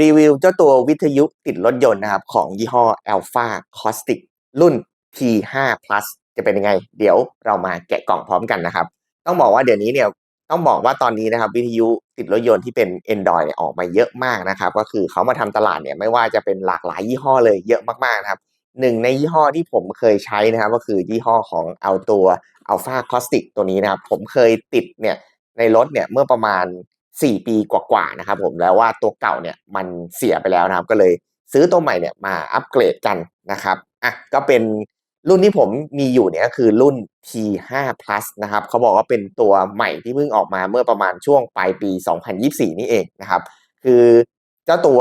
รีวิวเจ้าตัววิทยุติดรถยนต์นะครับของยี่ห้อ Alpha Caustic รุ่น T5 Plus จะเป็นยังไง เดี๋ยวเรามาแกะกล่องพร้อมกันนะครับ ต้องบอกว่าเดี๋ยวนี้เนี่ยต้องบอกว่าตอนนี้นะครับวิทยุติดรถยนต์ที่เป็น Android เนี่ยออกมาเยอะมากนะครับ ก็คือเขามาทำตลาดเนี่ยไม่ว่าจะเป็นหลากหลายยี่ห้อเลยเยอะมากๆนะครับหนึ่งในยี่ห้อที่ผมเคยใช้นะครับ ก็คือยี่ห้อของเอาตัว Alpha Caustic ตัวนี้นะครับ ผมเคยติดเนี่ยในรถเนี่ยเมื่อประมาณ 4 ปีกว่าๆนะครับผมแล้วว่าตัวเก่าเนี่ยมันเสียไปแล้วนะครับ ก็เลยซื้อตัวใหม่เนี่ยมาอัปเกรดกันนะครับอะก็เป็นรุ่นที่ผมมีอยู่เนี่ยก็คือรุ่น T5 Plus นะครับเขาบอกว่าเป็นตัวใหม่ที่เพิ่งออกมาเมื่อประมาณช่วงปลายปี 2024 นี่เองนะครับ คือเจ้าตัว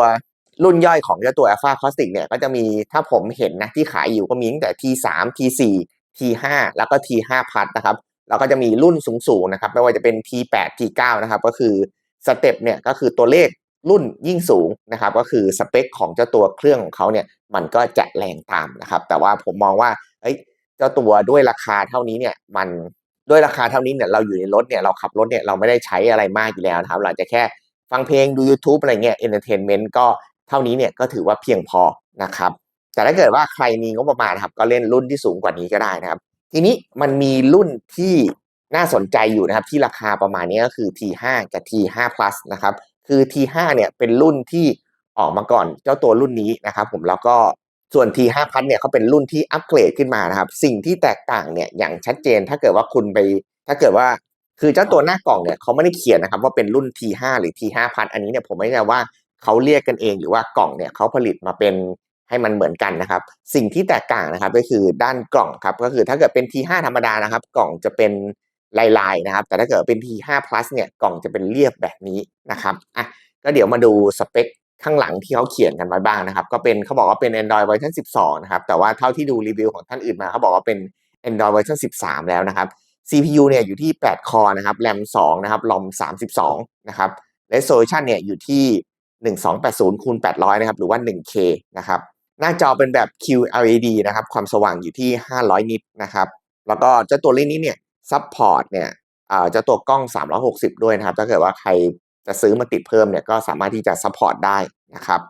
รุ่นย่อยของเจ้าตัว Alpha Caustic เนี่ยก็จะมีถ้าผมเห็นนะที่ขายอยู่ก็มีตั้งแต่ T3 T4 T5 แล้วก็ T5 Plus นะครับแล้วก็จะมีรุ่นสูงๆนะครับไม่ว่าจะเป็น T8 T9 นะครับก็คือ สเต็ปเนี่ยก็คือตัวเลขรุ่นยิ่งสูงนะครับก็คือสเปคของเจ้าตัวเครื่องของเขาเนี่ยมันก็จะแรงตามนะครับแต่ว่าผมมองว่าเอ้ยเจ้าตัวด้วยราคาเท่านี้เนี่ยมันด้วยราคาเท่านี้เนี่ยเราอยู่ในรถเนี่ยเราขับรถเนี่ยเราไม่ได้ใช้อะไรมากอยู่แล้วนะครับเราจะแค่ฟังเพลงดู YouTube อะไรเงี้ยเอนเตอร์เทนเมนต์ก็เท่านี้เนี่ยก็ถือว่าเพียงพอนะครับแต่ถ้าเกิดว่าใครมีงบประมาณครับก็เล่นรุ่นที่สูงกว่านี้ก็ได้นะครับ ทีนี้มันมีรุ่นที่ น่าสนใจอยู่นะครับที่ราคาประมาณนี้ก็คือ T5 กับ T5 Plus นะครับคือ T5 เนี่ยเป็นรุ่นที่ออกมาก่อนเจ้าตัวรุ่นนี้นะครับผมแล้วก็ส่วน T5 Plus เนี่ยเขาเป็นรุ่นที่อัปเกรดขึ้นมานะครับสิ่งที่แตกต่างเนี่ยอย่างชัดเจนถ้าเกิดว่าคุณไป ถ้าเกิดว่าคือเจ้าตัวหน้ากล่องเนี่ยเขาไม่ได้เขียนนะครับว่าเป็นรุ่น T5 หรือ T5 Plus อันนี้เนี่ยผมไม่แน่ว่าเขาเรียกกันเองหรือว่ากล่องเนี่ยเขาผลิตมาเป็นให้มันเหมือนกันนะครับ สิ่งที่แตกต่างนะครับก็คือด้านกล่องครับก็คือถ้าเกิดเป็น T5 ธรรมดานะครับ กล่องจะเป็น ลายๆนะครับ แต่ถ้าเกิดเป็น T5 Plus เนี่ยกล่องจะเป็นเรียบแบบนี้นะครับอะก็เดี๋ยวมาดูสเปคข้างหลังที่เขาเขียนกันไว้บ้างนะครับ ก็เป็นเขาบอกว่าเป็น Android เวอร์ชัน12 นะครับ แต่ว่าเท่าที่ดูรีวิวของท่านอื่นมาเขาบอกว่าเป็น Android เวอร์ชัน13 แล้วนะครับ CPU เนี่ยอยู่ที่ 8 คอร์นะครับ RAM 2 นะครับ ROM 32 นะครับ Resolution เนี่ยอยู่ที่ 1280คูณ800 นะครับ หรือว่า 1K นะครับ หน้าจอเป็นแบบ QLED นะครับ ความสว่างอยู่ที่ 500 นิตนะครับ แล้วก็เจ้าตัวรุ่นนี้เนี่ย ซัพพอร์ตเนี่ยเจ้าตัวกล้อง 360 ด้วยนะครับ ถ้าเกิดว่าใครจะซื้อมาติดเพิ่มเนี่ยก็สามารถที่จะซัพพอร์ตได้นะครับ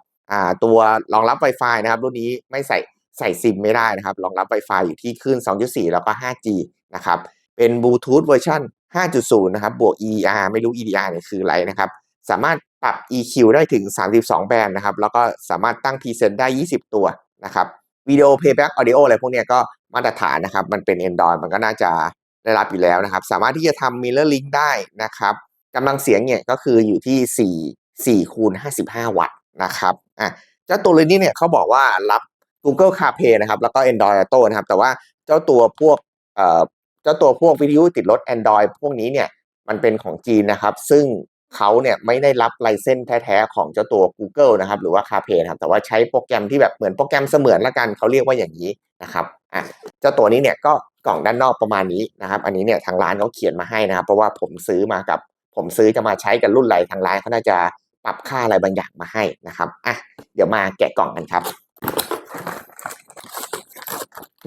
ตัวรองรับ Wi-Fi นะครับ รุ่นนี้ไม่ใส่ใส่ซิมไม่ได้นะครับ รองรับ Wi-Fi อยู่ที่คลื่น 2.4 แล้วก็ 5G นะครับ เป็นบลูทูธเวอร์ชัน5.0 นะครับ บวก EDR ไม่รู้ EDR เนี่ยคืออะไรนะครับ สามารถปรับ EQ ได้ถึง 32 แบนด์นะครับ แล้วก็สามารถตั้ง Preset ได้ 20 ตัวนะครับวิดีโอ Playback Audio อะไรพวกเนี้ยก็มาตรฐานนะครับ มันเป็น Android มันก็น่าจะ ได้รับอยู่แล้วนะครับ สามารถที่จะทำ Mirror Link ได้นะครับกำลังเสียงเนี่ยก็คืออยู่ที่ 4 4คูณ55 วัตต์นะครับอะเจ้าตัวเรนนี่เนี่ยเขาบอกว่ารับ Google CarPlay นะครับ แล้วก็ Android Auto นะครับ แต่ว่าเจ้าตัวพวกเอ่อเจ้าตัวพวกวิทยุติดรถ Android พวกนี้เนี่ยมันเป็นของจีนนะครับ ซึ่งเขาเนี่ยไม่ได้รับไลเซนส์แท้ๆของเจ้าตัว Google นะครับ หรือว่า CarPlay นะครับ แต่ว่าใช้โปรแกรมที่แบบเหมือนโปรแกรมเสมือนละกันเขาเรียกว่าอย่างนี้นะครับ อะเจ้าตัวนี้เนี่ยก็กล่องด้านนอกประมาณนี้นะครับ อันนี้เนี่ยทางร้านเขาเขียนมาให้นะครับ เพราะว่าผมซื้อมากับผมซื้อจะมาใช้กับรุ่นไรทางร้านเขาน่าจะปรับค่าอะไรบางอย่างมาให้นะครับอะเดี๋ยวมาแกะกล่องกันครับ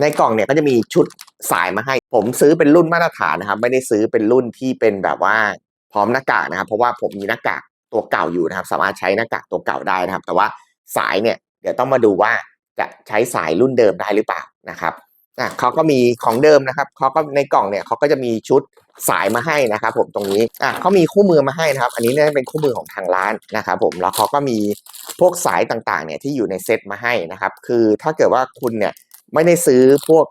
ในกล่องเนี่ยก็จะมีชุดสายมาให้ ผมซื้อเป็นรุ่นมาตรฐานนะครับ ไม่ได้ซื้อเป็นรุ่นที่เป็นแบบว่าพร้อมหน้ากากนะครับ เพราะว่าผมมีหน้ากากตัวเก่าอยู่นะครับ สามารถใช้หน้ากากตัวเก่าได้นะครับ แต่ว่าสายเนี่ยเดี๋ยวต้องมาดูว่าจะใช้สายรุ่นเดิมได้หรือเปล่า นะครับอะเขาก็มีของเดิมนะครับเขาก็ในกล่องเนี่ยเขาก็จะมีชุดสายมาให้นะครับ ผมตรงนี้อะเขามีคู่มือมาให้นะครับ อันนี้เนี่ยเป็นคู่มือของทางร้านนะครับ ผมแล้วเขาก็มีพวกสายต่างๆเนี่ยที่อยู่ในเซตมาให้นะครับ คือถ้าเกิดว่าคุณเนี่ยไม่ได้ซื้อพวก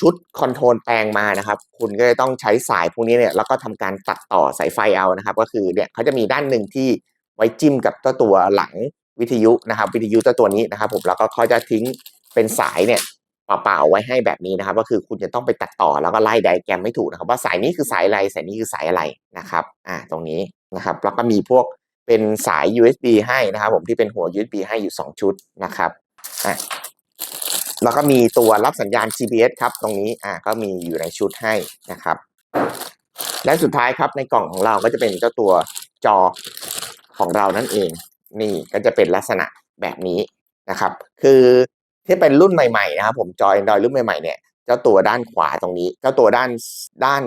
ชุดคอนโทรลแปลงมานะครับ คุณก็จะต้องใช้สายพวกนี้เนี่ยแล้วก็ทำการตัดต่อสายไฟเอานะครับ ก็คือเนี่ยเขาจะมีด้านหนึ่งที่ไว้จิ้มกับตัวตัวหลังวิทยุนะครับ วิทยุตัวตัวนี้นะครับ ผมแล้วก็เขาจะทิ้งเป็นสายเนี่ย เปล่าๆไว้ให้แบบนี้นะครับ ก็คือคุณจะต้องไปตัดต่อแล้วก็ไล่ไดแกรมไม่ถูกนะครับ ว่าสายนี้คือสายอะไรสายนี้คือสายอะไรนะครับอ่าตรงนี้นะครับแล้วก็มีพวกเป็นสาย USB ให้นะครับผมที่เป็นหัว USB ให้อยู่ 2 ชุดนะครับอะแล้วก็มีตัวรับสัญญาณ GPS ครับ ตรงนี้อ่าก็มีอยู่ในชุดให้นะครับ และสุดท้ายครับในกล่องของเราก็จะเป็นเจ้าตัวจอของเรานั่นเอง นี่ก็จะเป็นลักษณะแบบนี้นะครับ คือ ที่เป็นรุ่นใหม่ๆนะครับผมจอ Android รุ่นใหม่ๆเนี่ยเจ้าตัวด้านขวาตรงนี้ เจ้าตัวด้านด้าน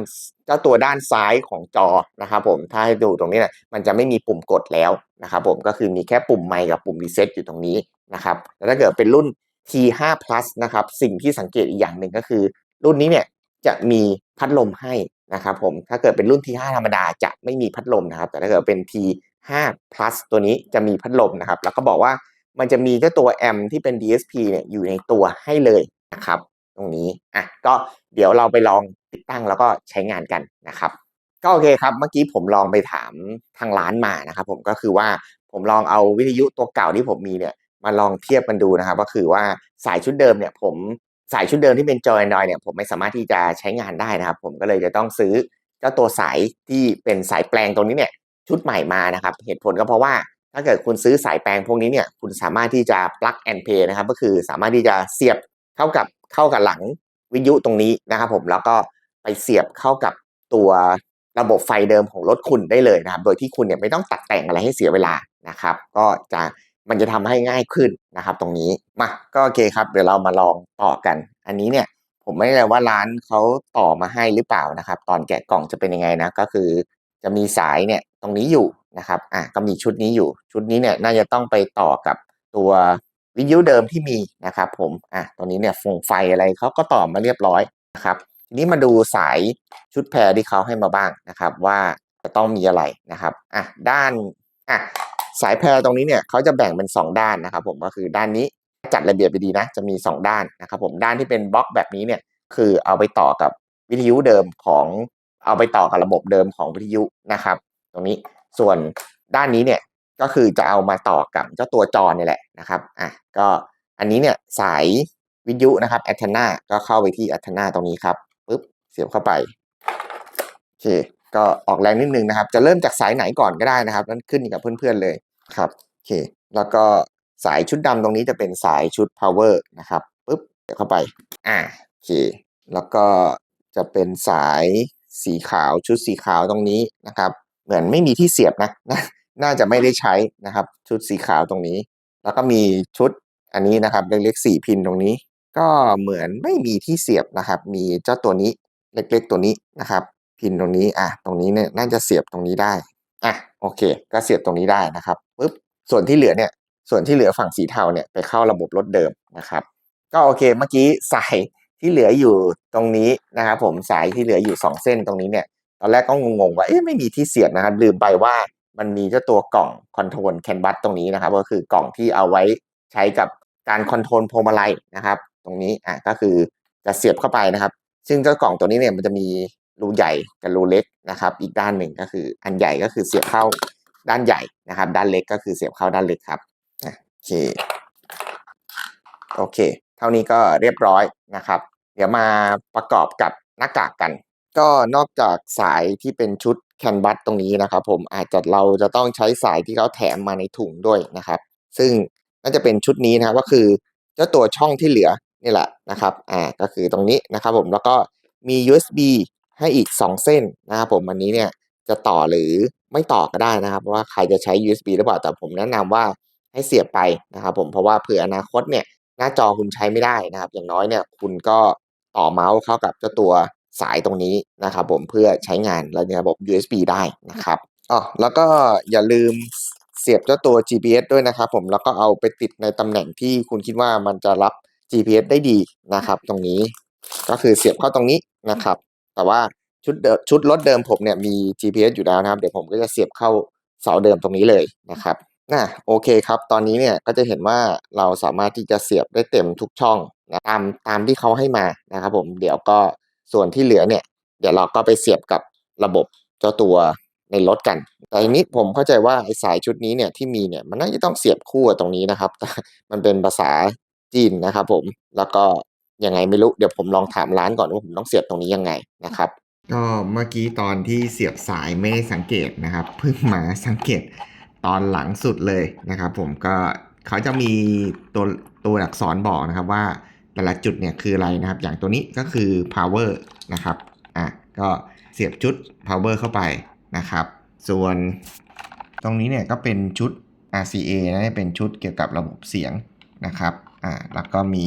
เจ้าตัวด้านซ้ายของจอนะครับผมถ้าให้ดูตรงนี้นะมันจะไม่มีปุ่มกดแล้วนะครับผมก็คือมีแค่ปุ่มไมค์กับปุ่มรีเซ็ตอยู่ตรงนี้นะครับแล้วถ้าเกิดเป็นรุ่น T5 Plus นะครับสิ่งที่สังเกตอีกอย่างหนึ่งก็คือ รุ่นนี้เนี่ยจะมีพัดลมให้นะครับผมถ้าเกิดเป็นรุ่น T5 ธรรมดาจะไม่มีพัดลมนะครับ แต่ถ้าเกิดเป็น T5 Plus ตัวนี้จะมีพัดลมนะครับ แล้วก็บอกว่า มันจะมีเจ้าตัวแอมที่เป็น DSP เนี่ยอยู่ในตัวให้เลยนะครับ ตรงนี้อะก็เดี๋ยวเราไปลองติดตั้งแล้วก็ใช้งานกันนะครับ ก็โอเคครับเมื่อกี้ผมลองไปถามทางร้านมานะครับ ผมก็คือว่าผมลองเอาวิทยุตัวเก่าที่ผมมีเนี่ยมาลองเทียบกันดูนะครับ ก็คือว่าสายชุดเดิมเนี่ยผมสายชุดเดิมที่เป็นจอย Android เนี่ยผมไม่สามารถที่จะใช้งานได้นะครับ ผมก็เลยจะต้องซื้อเจ้าตัวสายที่เป็นสายแปลงตรงนี้เนี่ยชุดใหม่มานะครับ เหตุผลก็เพราะว่า ถ้าเกิดคุณซื้อสายแปลงพวกนี้เนี่ยคุณสามารถที่จะ plug and play นะครับ ก็คือสามารถที่จะเสียบเข้ากับเข้ากับหลังวิทยุตรงนี้นะครับ ผมแล้วก็ไปเสียบเข้ากับตัวระบบไฟเดิมของรถคุณได้เลยนะครับ โดยที่คุณเนี่ยไม่ต้องตัดแต่งอะไรให้เสียเวลานะครับ ก็จะมันจะทำให้ง่ายขึ้นนะครับ ตรงนี้มาก็โอเคครับ เดี๋ยวเรามาลองต่อกัน อันนี้เนี่ยผมไม่แน่ว่าร้านเขาต่อมาให้หรือเปล่านะครับ ตอนแกะกล่องจะเป็นยังไงนะก็คือ จะมีสายเนี่ยตรงนี้อยู่ นะครับอะก็มีชุดนี้อยู่ ชุดนี้เนี่ยน่าจะต้องไปต่อกับตัววิทยุเดิมที่มีนะครับผมอะตรงนี้เนี่ยฟงไฟอะไรเขาก็ต่อมาเรียบร้อยนะครับทีนี้มาดูสายชุดแพรที่เขาให้มาบ้างนะครับ ว่าจะต้องมีอะไรนะครับอะด้านอะสายแพรตรงนี้เนี่ยเขาจะแบ่งเป็น 2 ด้านนะครับผมก็คือด้านนี้จัดระเบียบไปดีนะจะมี 2 ด้านนะครับผมด้านที่เป็นบล็อกแบบนี้เนี่ยคือเอาไปต่อกับวิทยุเดิมของเอาไปต่อกับระบบเดิมของวิทยุนะครับ ตรงนี้ ส่วนด้านนี้เนี่ยก็คือจะเอามาต่อกับเจ้าตัวจอนี่แหละนะครับอะก็อันนี้เนี่ยสายวิทยุนะครับแอ t น n าก็เข้าไปที่แอ t น n าตรงนี้ครับปุ๊บเสียบเข้าไปโอเคก็ออกแรงนิดนึงนะครับ จะเริ่มจากสายไหนก่อนก็ได้นะครับ นั่นขึ้นอยู่กับเพื่อนๆเลยครับโอเคแล้วก็สายชุดดำตรงนี้จะเป็นสายชุด power นะครับปุ๊บเสียบเข้าไปอ่าโอเคแล้วก็จะเป็นสายสีขาวชุดสีขาวตรงนี้นะครับ เหมือนไม่มีที่เสียบนะนะน่าจะไม่ได้ใช้นะครับ ชุดสีขาวตรงนี้ แล้วก็มีชุดอันนี้นะครับเล็กๆสี่พินตรงนี้ ก็เหมือนไม่มีที่เสียบนะครับ มีเจ้าตัวนี้เล็กๆตัวนี้นะครับ พินตรงนี้อะตรงนี้เนี่ยน่าจะเสียบตรงนี้ได้อะโอเค ก็เสียบตรงนี้ได้นะครับปุ๊บส่วนที่เหลือเนี่ยส่วนที่เหลือฝั่งสีเทาเนี่ยไปเข้าระบบรถเดิมนะครับ ก็โอเคเมื่อกี้สายที่เหลืออยู่ตรงนี้นะครับผมสายที่เหลืออยู่สองเส้นตรงนี้เนี่ย ตอนแรกก็งงๆว่าเอ๊ะไม่มีที่เสียบนะครับลืมไปว่ามันมีเจ้าตัวกล่องคอนโทรลแคนบัสตรงนี้นะครับ ก็คือกล่องที่เอาไว้ใช้กับการคอนโทรลพวงมาลัยนะครับ ตรงนี้อะก็คือจะเสียบเข้าไปนะครับ ซึ่งเจ้ากล่องตัวนี้เนี่ยมันจะมีรูใหญ่กับรูเล็กนะครับ อีกด้านหนึ่งก็คืออันใหญ่ก็คือเสียบเข้าด้านใหญ่นะครับ ด้านเล็กก็คือเสียบเข้าด้านเล็กครับโอเคโอเค เท่านี้ก็เรียบร้อยนะครับ เดี๋ยวมาประกอบกับหน้ากากกัน ก็นอกจากสายที่เป็นชุดแคนบัสตรงนี้นะครับผมอาจจะเราจะต้องใช้สายที่เขาแถมมาในถุงด้วยนะครับ ซึ่งน่าจะเป็นชุดนี้นะก็คือเจ้าตัวช่องที่เหลือนี่แหละนะครับอ่าก็คือตรงนี้นะครับผมแล้วก็มี USB ให้อีก 2 เส้นนะครับผมอันนี้เนี่ยจะต่อหรือไม่ต่อก็ได้นะครับ ว่าใครจะใช้ USB หรือเปล่าแต่ผมแนะนำว่าให้เสียบไปนะครับผมเพราะว่าเผื่ออนาคตเนี่ยหน้าจอคุณใช้ไม่ได้นะครับ อย่างน้อยเนี่ยคุณก็ต่อเมาส์เข้ากับเจ้าตัว สายตรงนี้นะครับผมเพื่อใช้งานในระบบ USB ได้นะครับอ๋อแล้วก็อย่าลืมเสียบเจ้าตัว GPS ด้วยนะครับผมแล้วก็เอาไปติดในตำแหน่งที่คุณคิดว่ามันจะรับ GPS ได้ดีนะครับ ตรงนี้ก็คือเสียบเข้าตรงนี้นะครับ แต่ว่าชุดชุดรถเดิมผมเนี่ยมี GPS อยู่แล้วนะครับ เดี๋ยวผมก็จะเสียบเข้าเสาเดิมตรงนี้เลยนะครับน่ะโอเคครับ ตอนนี้เนี่ยก็จะเห็นว่าเราสามารถที่จะเสียบได้เต็มทุกช่องนะตามตามที่เขาให้มานะครับผมเดี๋ยวก็ ส่วนที่เหลือเนี่ย เดี๋ยวเราก็ไปเสียบกับระบบเจ้าตัวในรถกัน แต่ทีนี้ผมเข้าใจว่าไอ้สายชุดนี้เนี่ยที่มีเนี่ยมันน่าจะต้องเสียบคู่ตรงนี้นะครับ มันเป็นภาษาจีนนะครับผม แล้วก็ยังไงไม่รู้ เดี๋ยวผมลองถามร้านก่อนว่าผมต้องเสียบตรงนี้ยังไงนะครับ ก็เมื่อกี้ตอนที่เสียบสายไม่ได้สังเกตนะครับ เพิ่งมาสังเกตตอนหลังสุดเลยนะครับ ผมก็เขาจะมีตัวตัวอักษรบอกนะครับว่า แต่ละจุดเนี่ยคืออะไรนะครับ อย่างตัวนี้ก็คือ power นะครับ อะ ก็เสียบชุด power เข้าไปนะครับ ส่วนตรงนี้เนี่ยก็เป็นชุด RCA นะเป็นชุดเกี่ยวกับระบบเสียงนะครับ อ่า แล้วก็มี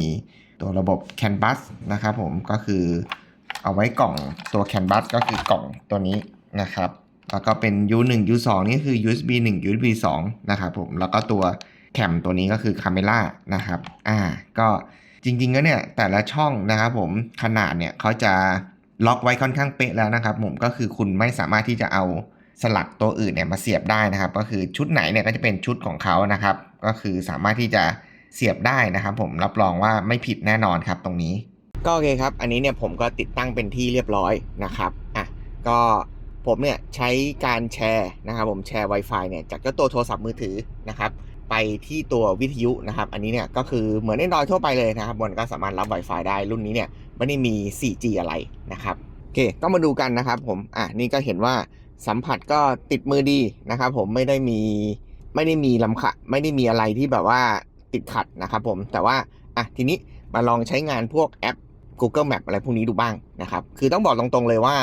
ตัวระบบ CAN bus นะครับผม ก็คือเอาไว้กล่องตัวแคนบัสก็คือกล่องตัวนี้นะครับ แล้วก็เป็น U1 U2 นี่คือ USB 1 USB 2นะครับผม แล้วก็ตัวแคมตัวนี้ก็คือ Camera นะครับ อ่า ก็ จริงๆแล้วเนี่ยแต่ละช่องนะครับผมขนาดเนี่ยเขาจะล็อกไว้ค่อนข้างเป๊ะแล้วนะครับผมก็คือคุณไม่สามารถที่จะเอาสลักตัวอื่นเนี่ยมาเสียบได้นะครับ ก็คือชุดไหนเนี่ยก็จะเป็นชุดของเขานะครับ ก็คือสามารถที่จะเสียบได้นะครับ ผมรับรองว่าไม่ผิดแน่นอนครับตรงนี้ ก็โอเคครับ อันนี้เนี่ยผมก็ติดตั้งเป็นที่เรียบร้อยนะครับอะก็ผมเนี่ยใช้การแชร์นะครับ ผมแชร์ Wi-Fi เนี่ยจากเจ้าตัวโทรศัพท์มือถือนะครับ ไปที่ตัววิทยุนะครับ อันนี้เนี่ยก็คือเหมือน Android ทั่วไปเลยนะครับมันก็สามารถรับ Wi-Fi ได้รุ่นนี้เนี่ยไม่ได้มี 4G อะไรนะครับโอเคก็มาดูกันนะครับผมอะนี่ก็เห็นว่าสัมผัสก็ติดมือดีนะครับผมไม่ได้มีไม่ได้มีลำขะไม่ได้มีอะไรที่แบบว่าติดขัดนะครับผมแต่ว่าอะทีนี้มาลองใช้งานพวกแอป Google Map อะไรพวกนี้ดูบ้างนะครับคือต้องบอกตรงๆเลยว่า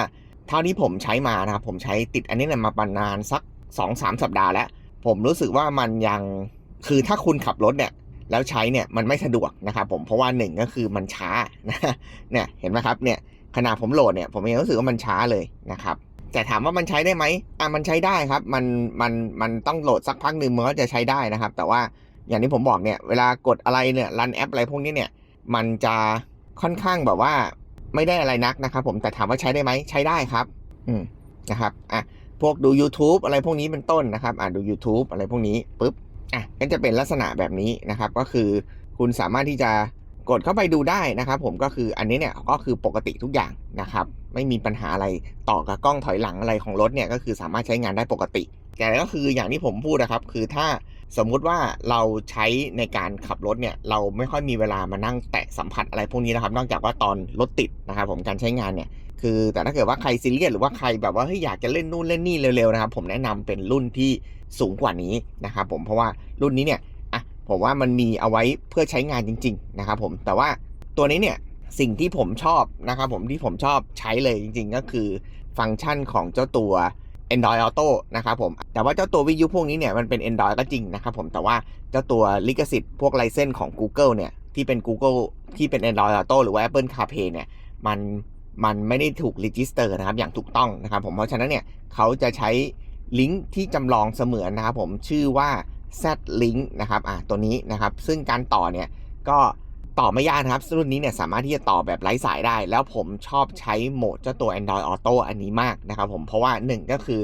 เท่าที่ผมใช้มานะครับผมใช้ติดอันนี้เนี่ยมาประมาณสัก 2-3 สัปดาห์แล้ว ผมรู้สึกว่ามันยังคือถ้าคุณขับรถเนี่ยแล้วใช้เนี่ยมันไม่สะดวกนะครับผมเพราะว่าหนึ่งก็คือมันช้านะเนี่ยเห็นไหมครับเนี่ยขนาดผมโหลดเนี่ยผมยังรู้สึกว่ามันช้าเลยนะครับแต่ถามว่ามันใช้ได้ไหมอะมันใช้ได้ครับ มันมันมันต้องโหลดสักพักหนึ่งมันก็จะใช้ได้นะครับ แต่ว่าอย่างที่ผมบอกเนี่ยเวลากดอะไรเนี่ยรันแอปอะไรพวกนี้เนี่ยมันจะค่อนข้างแบบว่าไม่ได้อะไรนักนะครับผมแต่ถามว่าใช้ได้ไหมใช้ได้ครับ อืมนะครับอะ พวกดู YouTube อะไรพวกนี้เป็นต้นนะครับอะดู YouTube อะไรพวกนี้ปุ๊บอะก็จะเป็นลักษณะแบบนี้นะครับ ก็คือคุณสามารถที่จะกดเข้าไปดูได้นะครับ ผมก็คืออันนี้เนี่ยก็คือปกติทุกอย่างนะครับ ไม่มีปัญหาอะไรต่อกับกล้องถอยหลังอะไรของรถเนี่ยก็คือสามารถใช้งานได้ปกติ แต่ก็คืออย่างที่ผมพูดนะครับ คือถ้าสมมุติว่าเราใช้ในการขับรถเนี่ยเราไม่ค่อยมีเวลามานั่งแตะสัมผัสอะไรพวกนี้นะครับ นอกจากว่าตอนรถติดนะครับ ผมการใช้งานเนี่ย คือ แต่ถ้าเกิดว่าใครซีเรียสหรือว่าใครแบบว่าเฮ้ยอยากจะเล่นนู่นเล่นนี่เร็วๆนะครับผมแนะนำเป็นรุ่นที่สูงกว่านี้นะครับผมเพราะว่ารุ่นนี้เนี่ยอะผมว่ามันมีเอาไว้เพื่อใช้งานจริง ๆ นะครับผมแต่ว่าตัวนี้เนี่ยสิ่งที่ผมชอบนะครับผมที่ผมชอบใช้เลยจริง ๆ ก็คือฟังก์ชันของเจ้าตัว Android Auto นะครับผม แต่ว่าเจ้าตัววิทยุพวกนี้เนี่ยมันเป็น Android ก็จริงนะครับผม แต่ว่าเจ้าตัวลิขสิทธิ์พวกไลเซนส์ของ Google เนี่ยที่เป็น Google ที่เป็น Android Auto หรือว่า Apple CarPlay เนี่ยมัน มันไม่ได้ถูกรีจิสเตอร์นะครับอย่างถูกต้องนะครับผมเพราะฉะนั้นเนี่ยเขาจะใช้ลิงก์ที่จำลองเสมือนนะครับผมชื่อว่า Z Link นะครับอะตัวนี้นะครับ ซึ่งการต่อเนี่ยก็ต่อไม่ยากนะครับ รุ่นนี้เนี่ยสามารถที่จะต่อแบบไร้สายได้ แล้วผมชอบใช้โหมดเจ้าตัว Android Auto อันนี้มากนะครับผมเพราะว่าหนึ่งก็คือ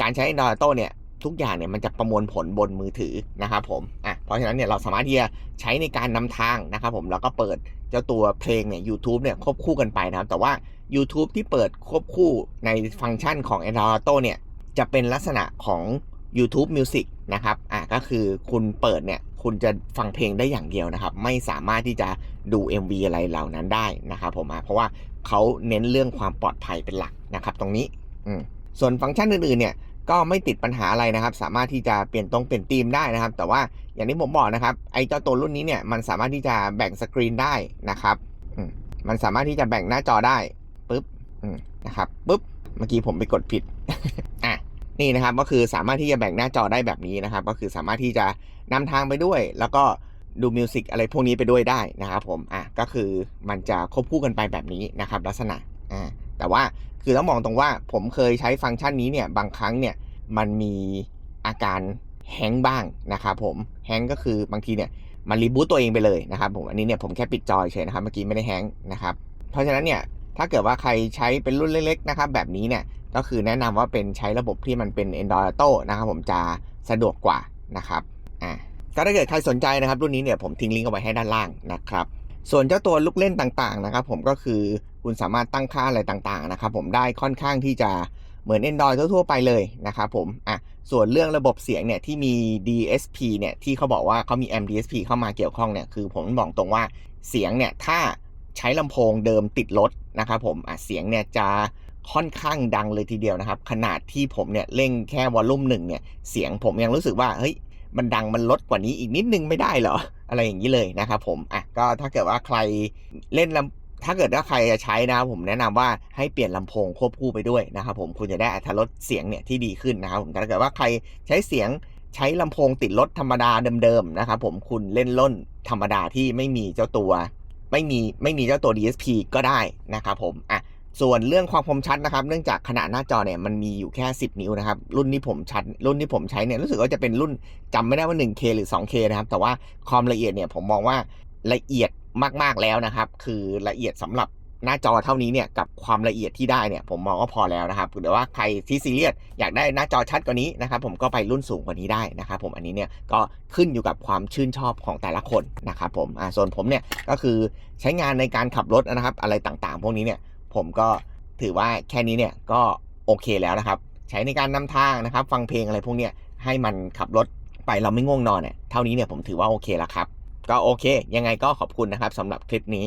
การใช้ Android Auto เนี่ยทุกอย่างเนี่ยมันจะประมวลผลบนมือถือนะครับผมอะเพราะฉะนั้นเนี่ยเราสามารถที่จะใช้ในการนำทางนะครับผมแล้วก็เปิด เจ้าตัวเพลงเนี่ย YouTube เนี่ยควบคู่กันไปนะครับ แต่ว่า YouTube ที่เปิดควบคู่ในฟังก์ชันของ Android Auto เนี่ยจะเป็นลักษณะของ YouTube Music นะครับ อะก็คือคุณเปิดเนี่ย คุณจะฟังเพลงได้อย่างเดียวนะครับ ไม่สามารถที่จะดู MV อะไรเหล่านั้นได้นะครับผมอะเพราะว่าเขาเน้นเรื่องความปลอดภัยเป็นหลักนะครับ ตรงนี้ อืม ส่วนฟังก์ชันอื่นๆเนี่ย ก็ไม่ติดปัญหาอะไรนะครับ สามารถที่จะเปลี่ยนตรงเปลี่ยนธีมได้นะครับ แต่ว่าอย่างที่ผมบอกนะครับไอ้เจ้าตัวรุ่นนี้เนี่ยมันสามารถที่จะแบ่งสกรีนได้นะครับมันสามารถที่จะแบ่งหน้าจอได้ปุ๊บนะครับปุ๊บเมื่อกี้ผมไปกดผิดอะนี่นะครับก็คือสามารถที่จะแบ่งหน้าจอได้แบบนี้นะครับ ก็คือสามารถที่จะนำทางไปด้วย แล้วก็ดูมิวสิกอะไรพวกนี้ไปด้วยได้นะครับผมอะก็คือมันจะควบคู่กันไปแบบนี้นะครับ ลักษณะอ่า แต่ว่าคือต้องมองตรงว่าผมเคยใช้ฟังก์ชันนี้เนี่ยบางครั้งเนี่ยมันมีอาการแฮงบ้างนะครับผมแฮงก็คือบางทีเนี่ยมันรีบูตตัวเองไปเลยนะครับผมอันนี้เนี่ยผมแค่ปิดจอยเฉยนะครับเมื่อกี้ไม่ได้แฮงนะครับเพราะฉะนั้นเนี่ยถ้าเกิดว่าใครใช้เป็นรุ่นเล็กๆนะครับแบบนี้เนี่ยก็คือแนะนำว่าเป็นใช้ระบบที่มันเป็น Android Auto นะครับผมจะสะดวกกว่านะครับอ่าก็ถ้าเกิดใครสนใจนะครับรุ่นนี้เนี่ยผมทิ้งลิงก์เอาไว้ให้ด้านล่างนะครับส่วนเจ้าตัวลูกเล่นต่างๆนะครับผมก็คือ คุณสามารถตั้งค่าอะไรต่างๆนะครับผมได้ค่อนข้างที่จะเหมือน Android ทั่วๆไปเลยนะครับผมอะส่วนเรื่องระบบเสียงเนี่ยที่มี DSP เนี่ยที่เขาบอกว่าเขามี M DSP เข้ามาเกี่ยวข้องเนี่ยคือผมบอกตรงว่าเสียงเนี่ยถ้าใช้ลำโพงเดิมติดรถนะครับผมอะเสียงเนี่ยจะค่อนข้างดังเลยทีเดียวนะครับ ขนาดที่ผมเนี่ยเร่งแค่วอลลุ่มหนึ่งเนี่ยเสียงผมยังรู้สึกว่าเฮ้ยมันดังมันลดกว่านี้อีกนิดนึงไม่ได้เหรอ อะไรอย่างนี้เลยนะครับผมอะก็ถ้าเกิดว่าใครเล่นลำ ถ้าเกิดว่าใครจะใช้นะครับผมแนะนำว่าให้เปลี่ยนลำโพงควบคู่ไปด้วยนะครับผมคุณจะได้อัตรสเสียงเนี่ยที่ดีขึ้นนะครับผมแต่ถ้าเกิดว่าใครใช้เสียงใช้ลำโพงติดรถธรรมดาเดิมๆนะครับผมคุณเล่นล่นธรรมดาที่ไม่มีเจ้าตัว ไม่มีไม่มีเจ้าตัว DSP ก็ได้นะครับผมอะส่วนเรื่องความคมชัดนะครับ เนื่องจากขนาดหน้าจอเนี่ยมันมีอยู่แค่ 10 นิ้วนะครับ รุ่นที่ผมชัด รุ่นที่ผมใช้เนี่ยรู้สึกว่าจะเป็นรุ่นจำไม่ได้ว่า 1K หรือ 2K นะครับ แต่ว่าความละเอียดเนี่ยผมมองว่า ละเอียดมากๆแล้วนะครับ คือละเอียดสำหรับหน้าจอเท่านี้เนี่ยกับความละเอียดที่ได้เนี่ยผมมองว่าพอแล้วนะครับหรือว่าใครที่ซีเรียสอยากได้หน้าจอชัดกว่านี้นะครับผมก็ไปรุ่นสูงกว่านี้ได้นะครับผมอันนี้เนี่ยก็ขึ้นอยู่กับความชื่นชอบของแต่ละคนนะครับผมอ่าส่วนผมเนี่ยก็คือใช้งานในการขับรถนะครับ อะไรต่างๆ พวกนี้เนี่ยผมก็ถือว่าแค่นี้เนี่ยก็โอเคแล้วนะครับ ใช้ในการนำทางนะครับ ฟังเพลงอะไรพวกเนี้ยให้มันขับรถไปเราไม่ง่วงนอนเนี่ยเท่านี้เนี่ยผมถือว่าโอเคแล้วครับ ก็โอเค ยังไงก็ขอบคุณนะครับสำหรับคลิปนี้